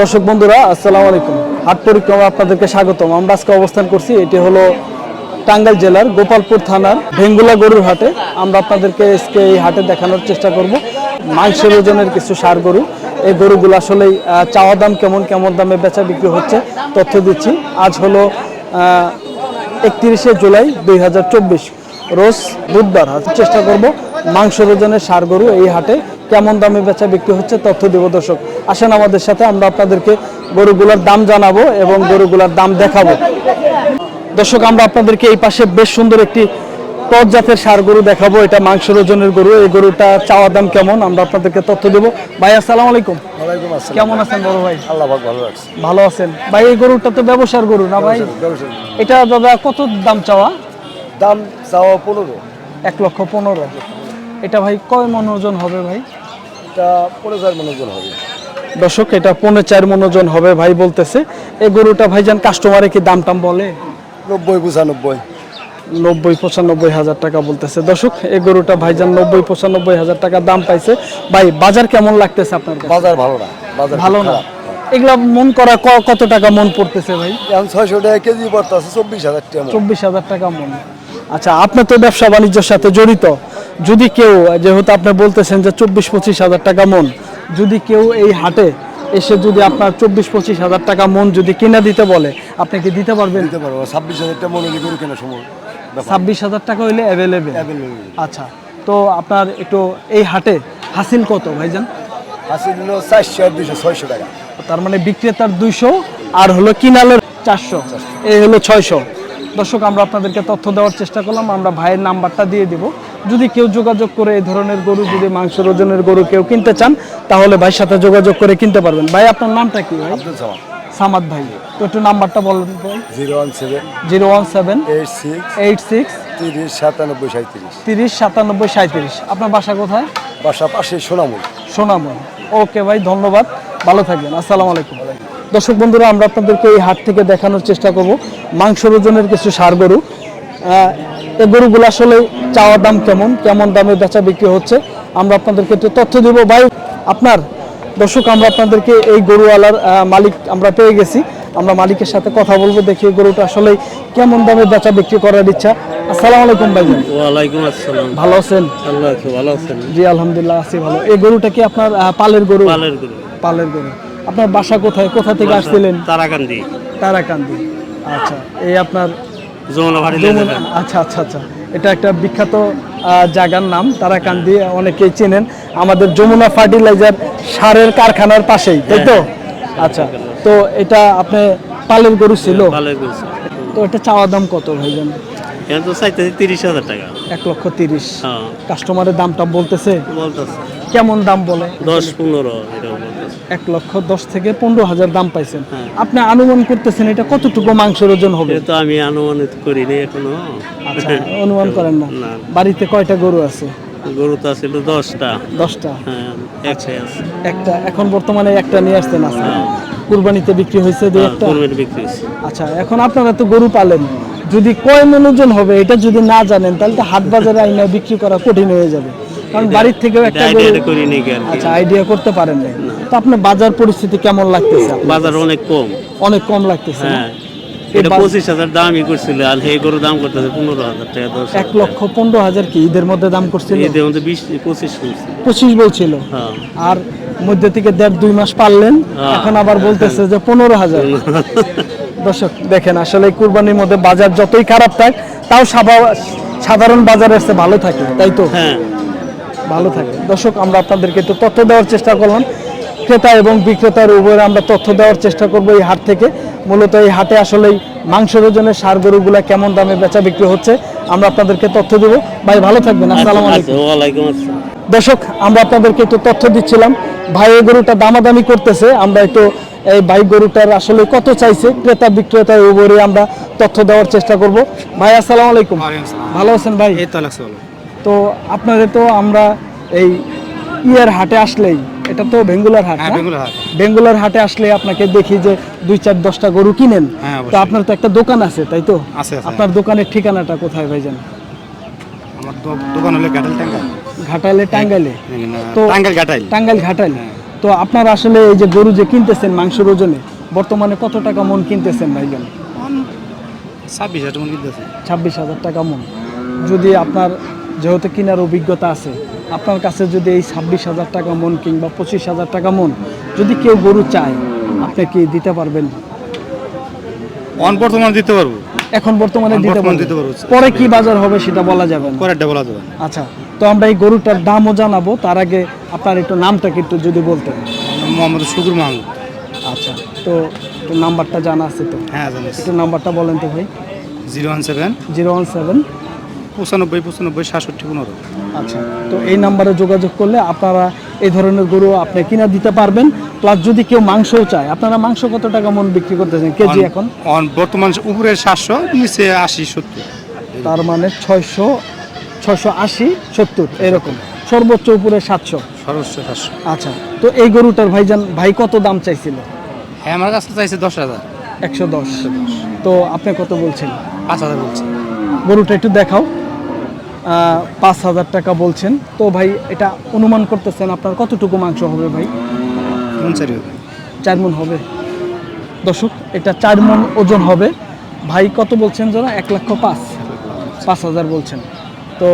দর্শক বন্ধুরা, আসসালামু আলাইকুম। হাট পরিক্রমা আপনাদেরকে স্বাগতম। আমরা আজকে অবস্থান করছি, এটি হলো টাঙ্গাইল জেলার গোপালপুর থানার ভেঙ্গুলা গরুর হাটে। আমরা আপনাদেরকে আজকে এই হাটে দেখানোর চেষ্টা করব। মাংসের ওজনের কিছু সার গরু। এই গরুগুলো আসলে চাওয়া দাম কেমন কেমন দামে বেচা বিক্রি হচ্ছে, তথ্য দিচ্ছি। আজ হলো একত্রিশে জুলাই দুই হাজার চব্বিশ। রোজ বুধবার চেষ্টা করব মাংস ওজনের সার গরু এই হাটে কেমন দামে বেচা বিক্রি হচ্ছে তথ্য দেব দর্শক। আসেন আমাদের সাথে আমরা আপনাদেরকে গরুগুলোর দাম জানাব এবং গরুগুলোর দাম দেখাবো। দর্শক আমরা আপনাদেরকে এই পাশে বেশ সুন্দর একটি ক্রস জাতের সার গরু দেখাবো। এটা মাংস ওজনের গরু এই গরুটা চাওয়া দাম কেমন? আমরা আপনাদেরকে তথ্য দেবো। ভাই আসসালামু আলাইকুম। কেমন আছেন বড় ভাই? আল্লাহ ভালো রাখছে ভালো আছেন। ভাই এই গরুটা তো ব্যবসার গরু না ভাই? এটা দাদা কত দাম চাওয়া? দাম চাওয়া পনেরো। এক লক্ষ পনেরো। এটা ভাই কয় মন ওজন হবে ভাই? এটা পনেরো হাজার মনোজন হবে। দর্শক এটা পনেরো চার মন ওজন হবে ভাই বলতেছে। এই গরুটা ভাইজান কাস্টমারে কি দাম টাম বলে? নব্বই পঁচানব্বই। নব্বই পঁচানব্বই হাজার টাকা বলতেছে। দর্শক এই গরুটা ভাইজান নব্বই পঁচানব্বই হাজার টাকা দাম পাইছে। ভাই বাজার কেমন লাগতেছে আপনার বাজার ভালো না। বাজার ভালো না? এগুলা মন করা কত টাকা মন পড়তেছে ভাই? এখন ছয়শো টাকা কেজি পড়তে আছে চব্বিশ হাজার টাকা চব্বিশ হাজার টাকা মন। আচ্ছা আপনি তো ব্যবসা বাণিজ্যের সাথে জড়িত। যদি কেউ যেহেতু আপনি বলতেছেন যে চব্বিশ পঁচিশ হাজার টাকা মন যদি কেউ এই হাটে এসে যদি আপনার চব্বিশ পঁচিশ হাজার টাকা মন যদি কিনে দিতে বলে আপনি কি দিতে পারবেন? দিতে পারব। ছাব্বিশ হাজার টাকা মনে গরু কেনার সময় ছাব্বিশ হাজার টাকা হইলে অ্যাভেলেবেল। আচ্ছা তো আপনার একটু এই হাটে হাসিল কত ভাইজান? আছে নিল চারশো আর দুইশো ছয়শো টাকা। তার মানে বিক্রেতার দুইশো আর হলো কিনালের চারশো। এই হলো ছয়শো। দর্শক আমরা আপনাদেরকে তথ্য দেওয়ার চেষ্টা করলাম আমরা ভাইয়ের নাম্বারটা দিয়ে দিব। যদি কেউ যোগাযোগ করে এই ধরনের গরু যদি মাংসের ওজনের গরু কেউ কিনতে চান তাহলে ভাইয়ের সাথে যোগাযোগ করে কিনতে পারবেন। ভাই আপনার নামটা কি ভাই? সামাদ। ভাই। তো একটু নাম্বারটা বলেন zero one seven. Zero one seven. Eight six. Eight six. তিরিশ সাতানব্বই সাঁত্রিশ তিরিশ সাতানব্বই সাঁত্রিশ আপনার বাসা কোথায়? বাসা পাশে সোনামুল সোনাময় ওকে ভাই ধন্যবাদ। ভালো থাকবেন। আসসালামু আলাইকুম। দর্শক বন্ধুরা আমরা আপনাদেরকে এই হাট থেকে দেখানোর চেষ্টা করব। মাংস ওজনের কিছু সার গরু। এই গরুগুলো আসলে চাওয়ার দাম কেমন? কেমন দামে বেচা বিক্রি হচ্ছে? আমরা আপনাদেরকে একটু তথ্য দিব। ভাই আপনার দর্শক আমরা আপনাদেরকে এই গরুওয়ালার মালিক আমরা পেয়ে গেছি। আমরা মালিকের সাথে কথা বলব দেখি গরুটা আসলে কেমন দামে বেচা বিক্রি করার ইচ্ছা। আসসালামু আলাইকুম ভাই ওয়ালাইকুম আসসালাম। ভালো আছেন? আল্লাহ ভালো আছেন? জি আলহামদুলিল্লাহ আছি ভালো। এই গরুটা কি আপনার পালের গরু? পালের গরু। পালের গরু। আপনার বাসা কোথায়? কোথা থেকে আসছিলেন? তারাকান্দি। তারাকান্দি। আচ্ছা এই আপনার আচ্ছা আচ্ছা আচ্ছা। এটা একটা বিখ্যাত জায়গার নাম তারাকান্দি অনেকেই চেনেন। আমাদের যমুনা ফার্টিলাইজার সারের কারখানার পাশেই তাই তো? আচ্ছা তো এটা আপনি পালের গরু ছিল? তো এটা চাওয়া দাম কত ভাইজান? এখন তো চাইতেছি তিরিশ হাজার টাকা। এক লক্ষ তিরিশ। হ্যাঁ। কাস্টমারের দামটা বলতেছে? বলতেছে। কেমন দাম বলে? দশ পনেরো এক লক্ষ দশ থেকে পনেরো হাজার দাম পাইছেন। হ্যাঁ। আপনি অনুমান করতেছেন এটা কতটুকু মাংসের ওজন হবে? তো আমি আনুমানিক করিনি এখনও। আচ্ছা অনুমান করেন না। বাড়িতে কয়টা গরু আছে? গরু তো ছিল দশটা। দশটা? হ্যাঁ আছে। একটা। এখন বর্তমানে একটা নিয়ে আসতেন আছে কুরবানিতে বিক্রি হয়েছে দুই হ্যাঁ, একটা? বিক্রি আচ্ছা এখন আপনারা তো গরু পালেন। যদি কয় মন ওজন হবে এটা যদি না জানেন তাহলে তো হাট বাজারে আইনা বিক্রি করা কঠিন হয়ে যাবে। কারণ বাড়ির থেকেও একটা আচ্ছা আইডিয়া করতে পারেন না। তো আপনার বাজার পরিস্থিতি কেমন লাগতেছে বাজার অনেক কম। অনেক কম লাগতেছে হ্যাঁ। এটা পঁচিশ হাজার দামই করছিল আর এই গরুর দাম করতেছে পনেরো হাজার টাকা দশ এক লক্ষ পনেরো হাজার কি ঈদের মধ্যে দাম করছিল? এদের মধ্যে বিশ পঁচিশ পঁচিশ বলছিল। হ্যাঁ। আর মধ্যে থেকে দেড় দুই মাস পারলেন হ্যাঁ। এখন আবার বলতেছে যে পনেরো হাজার। দর্শক দেখেন আসলে কুরবানির মধ্যে বাজার যতই খারাপ থাক তাও সাবা- সাধারণ বাজারে এসে ভালো থাকে তাই তো? হ্যাঁ। ভালো থাকে। দর্শক আমরা আপনাদেরকে একটু তথ্য দেওয়ার চেষ্টা করলাম। ক্রেতা এবং বিক্রেতার উভয়ের আমরা তথ্য দেওয়ার চেষ্টা করব এই হাট থেকে। মূলত এই হাটে আসলে মাংসের ওজনের সার গরুগুলা কেমন দামে বেচা বিক্রি হচ্ছে আমরা আপনাদেরকে তথ্য দেব। ভাই ভালো থাকবেন। আসসালামু আলাইকুম। আচ্ছা, আসসালাম। দর্শক আমরা আপনাদেরকে একটু তথ্য দিচ্ছিলাম। ভাই এই গরুটা দামাদামি করতেছে। আমরা একটু এই ভাই গরুটার আসলে কত চাইছে ক্রেতা বিক্রেতা উভয়ে আমরা তথ্য দেওয়ার চেষ্টা করব। ভাই আসসালামু আলাইকুম। ভালো আছেন ভাই? এই তো তো আপনাদের তো আমরা এই ইয়ার হাটে আসলেই এটা তো বেঙ্গুলার হাট হ্যাঁ না? বেঙ্গুলা হাট। বেঙ্গুলার হাটে আসলে আপনাকে দেখি যে দুই চার দশটা গরু কিনেন। হ্যাঁ, তো আপনার তো একটা দোকান আছে তাই তো। আপনার দোকানের ঠিকানাটা কোথায় আমার দোকান হলে ঘাটাল টাঙ্গাইল। টাঙ্গাইলে? তো টাঙ্গাইল ঘাটাইল টাঙ্গাইল ঘাটাইল তো আপনারা আসলে এই যে গরু যে কিনতেছেন মাংসের ওজনে বর্তমানে কত টাকা মন কিনতেছেন ভাইজান? ছাব্বিশ হাজার মন কিনতেছে। ছাব্বিশ হাজার টাকা মন। যদি আপনার যেহেতু কেনার অভিজ্ঞতা আছে আপনার কাছে যদি এই ছাব্বিশ হাজার টাকা মন কিংবা পঁচিশ হাজার টাকা মন যদি কেউ গরু চায় আপনি কি দিতে পারবেন? অন বর্তমান দিতে পারব। এখন বর্তমানে দিতে পারব। পরে কি বাজার হবে সেটা বলা যাবে না। পরেরটা বলা যাবে আচ্ছা তো আমরা এই গরুটার দামও জানাব তার আগে আপনার একটু নামটাকে একটু যদি বলতেন। মোহাম্মদ শুকুর মাহমুদ। আচ্ছা তো একটু নাম্বারটা জানা আছে তো? হ্যাঁ জানিস একটু নাম্বারটা বলেন তো ভাই। Zero one seven zero one seven পঁচানব্বই পঁচানব্বই সাতষট্টি পনেরো। আচ্ছা তো এই নাম্বারে যোগাযোগ করলে আপনারা এই ধরনের গরু আপনি কিনা দিতে পারবেন প্লাস যদি কেউ মাংসও চায় আপনারা মাংস কত টাকা মন বিক্রি করতেছেন? কেজি এখন? অন বর্তমান উপরে সাতশো নিচে আশি সত্তর। তার মানে ছয়শো ছয়শো আশি সত্তর এরকম। সর্বোচ্চ উপরে সাতশো। সর্বোচ্চ সাতশো। আচ্ছা তো এই গরুটার ভাইজান ভাই কত দাম চাইছিল? হ্যাঁ আমার কাছে চাইছে দশ হাজার। একশো দশ। তো আপনি কত বলছেন? পাঁচ হাজার বলছেন গরুটা একটু দেখাও। পাঁচ হাজার টাকা বলছেন। তো ভাই এটা অনুমান করতেছেন আপনার কতটুকু মাংস হবে ভাই? চারি মন হবে। দর্শক এটা চার মন ওজন হবে। ভাই কত বলছেন যারা? এক লক্ষ পাঁচ। পাঁচ হাজার বলছেন। তো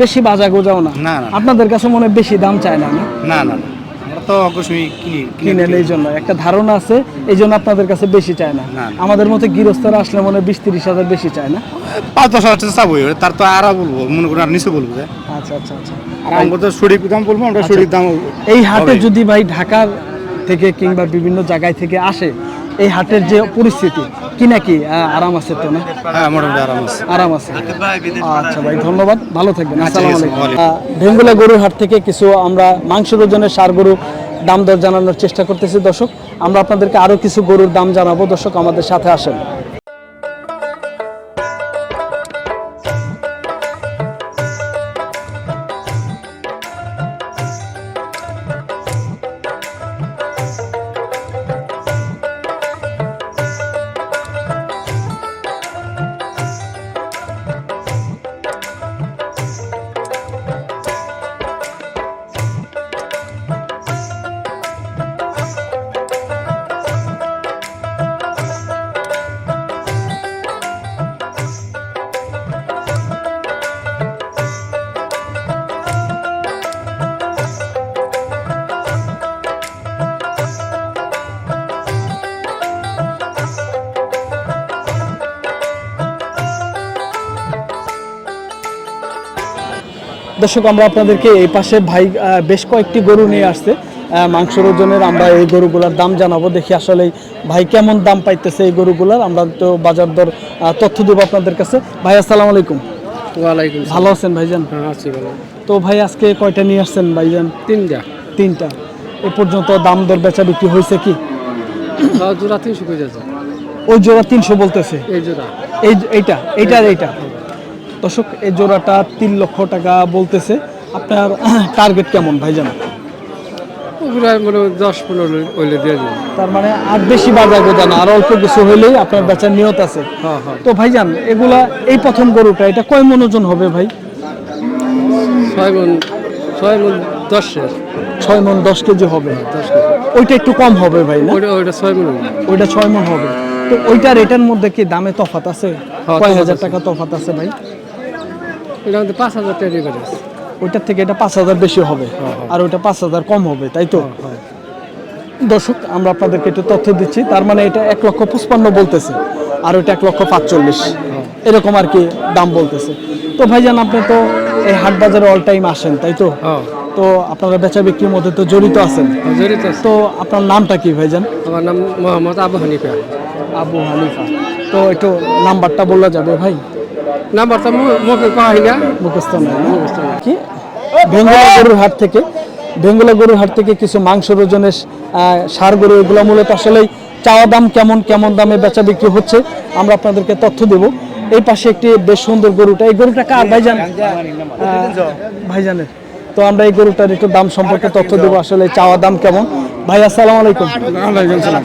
বেশি বাজা গোজাও না না, না। আপনাদের কাছে মনে হয় বেশি দাম চায় না? না না না। না আমরা তো অগ্রসমী কিনেন এই জন্য। একটা ধারণা আছে এই জন্য আপনাদের কাছে বেশি চায় না। আমাদের মতো গৃহস্থরা আসলে মনে হয় বিশ তিরিশ হাজার বেশি চায় না। পাঁচ দশ হাজার টাকা চাবো তার তো আর বলব মনে করেন আর নিচে বলব আচ্ছা আচ্ছা আচ্ছা। আর আমরা তো সঠিক দাম বলব আমরা সঠিক দাম এই হাটে যদি ভাই ঢাকার থেকে কিংবা বিভিন্ন জায়গায় থেকে আসে এই হাটের যে পরিস্থিতি কি নাকি? আরাম আছে তো না? হ্যাঁ মোটামুটি আরাম আছে। আরাম আছে। আচ্ছা ভাই ধন্যবাদ। ভালো থাকবেন। আসসালামু আলাইকুম। ভেঙ্গুলা গরুর হাট থেকে কিছু আমরা মাংসের ওজনের সার গরু দাম দর জানানোর চেষ্টা করতেছি। দর্শক আমরা আপনাদেরকে আরও কিছু গরুর দাম জানাব। দর্শক আমাদের সাথে আসেন। দর্শক আমরা আপনাদেরকে এই পাশে ভাই বেশ কয়েকটি গরু নিয়ে আসছে। মাংসের ওজনের আমরা এই গরুগুলার দাম জানাব। দেখি আসলে ভাই কেমন দাম পাইতেছে এই গরুগুলার। আমরা তো বাজার দর তথ্য দেবো আপনাদের কাছে। ভাই আসসালামু আলাইকুম। ওয়ালাইকুম ভালো আছেন ভাইজান? হ্যাঁ আছি ভালো। তো ভাই আজকে কয়টা নিয়ে আসছেন ভাইজান? তিনটা। তিনটা। এ পর্যন্ত দাম দর বেচা বিক্রি হয়েছে কি? তাও জোড়া তিনশো ওই জোড়া তিনশো বলতেছে। এই জোড়া। এই এইটা এইটা আর এইটা। দর্শক এই জোড়াটা তিন লক্ষ টাকা বলতেছে। আপনার টার্গেট কেমন মানে দশ পনেরো ওইলে দিয়ে দিন তার মানে আর বেশি বাজার গোজা না আর অল্প কিছু হইলেই আপনার বেচার নিয়ত আছে। হ্যাঁ হ্যাঁ। তো ভাইজান এগুলা এই প্রথম গরুটা এটা কয় হবে ভাই? ছয় মন ছয় মন দশের ছয় মন দশ কেজি হবে। দশ ওইটা একটু কম হবে ভাই না? ওইটা ছয় মন ওইটা ছয় মন হবে। তো ওইটার এটার মধ্যে কি দামে তফাত আছে? হ্যাঁ, কয় হাজার টাকা তফাত আছে ভাই? এটা আমাদের পাঁচ হাজার টাকা ওইটার থেকে এটা পাঁচ হাজার বেশি হবে। হ্যাঁ, আর ওইটা পাঁচ হাজার কম হবে তাই তো? দর্শক আমরা আপনাদেরকে একটু তথ্য দিচ্ছি তার মানে এটা এক লক্ষ পঁচপান্ন বলতেছে আর ওইটা এক লক্ষ পাঁচচল্লিশ। হ্যাঁ। এরকম আর কি দাম বলতেছে। তো ভাইজান আপনি তো এই হাট বাজারে অল টাইম আসেন তাই তো? হ্যাঁ। তো আপনারা বেচা বিক্রির মধ্যে তো জড়িত আছেন। জড়িত তো আপনার নামটা কি ভাইজান? আমার নাম মোহাম্মদ আবু হানিফা। আবু হানিফা। তো একটু নাম্বারটা বলা যাবে ভাই? নাম্বারটা মুখে কয়া না? মুখস্থ না? কি? বেঙ্গলা গরুর হাট থেকে বেঙ্গলা গরুর হাট থেকে কিছু মাংস ওজনের ষাঁড় গরু এগুলো মূলত আসলে চাওয়া দাম কেমন কেমন দামে বেচা বিক্রি হচ্ছে আমরা আপনাদেরকে তথ্য দেব। এই পাশে একটি বেশ সুন্দর গরুটা। এই গরুটা কার? ভাইজান? ভাইজানের। তো আমরা এই গরুটার একটু দাম সম্পর্কে তথ্য দেবো আসলে চাওয়া দাম কেমন। ভাই আসসালামু আলাইকুম।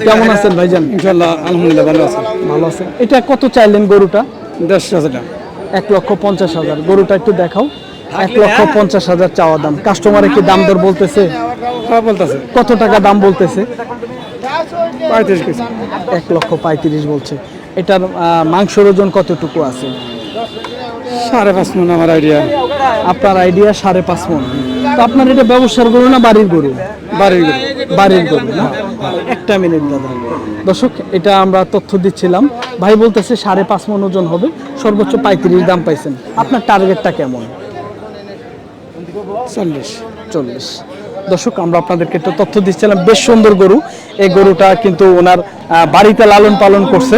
কেমন আছেন ভাইজান? ইনশাল্লাহ আলহামদুলিল্লাহ ভালো আছে। ভালো আছেন। এটা কত চাইলেন গরুটা? দশ হাজার টাকা। এক লক্ষ পঞ্চাশ হাজার। গরুটা একটু দেখাও। এক লক্ষ পঞ্চাশ হাজার চাওয়া দাম। কাস্টমারে কি দাম দর বলতেছে? হ্যাঁ বলতেছে। কত টাকা দাম বলতেছে? পঁয়ত্রিশ কেজি। এক লক্ষ পঁয়ত্রিশ বলছে। এটার মাংসের ওজন কতটুকু আছে? সাড়ে পাঁচ মন আমার আইডিয়া আপনার আইডিয়া সাড়ে পাঁচ মন। তো আপনার এটা ব্যবসার গরু না বাড়ির গরু? বাড়ির গরু। বাড়ির গরু, না? একটা মিনিট, দাদা। দর্শক, এটা আমরা তথ্য দিচ্ছিলাম। ভাই বলতেছে সাড়ে পাঁচ মন ওজন হবে, সর্বোচ্চ পঁয়ত্রিশ দাম পাইছেন। আপনার টার্গেটটা কেমন? চল্লিশ চল্লিশ। দর্শক, আমরা আপনাদেরকে একটা তথ্য দিচ্ছিলাম, বেশ সুন্দর গরু। এই গরুটা কিন্তু ওনার বাড়িতে লালন পালন করছে।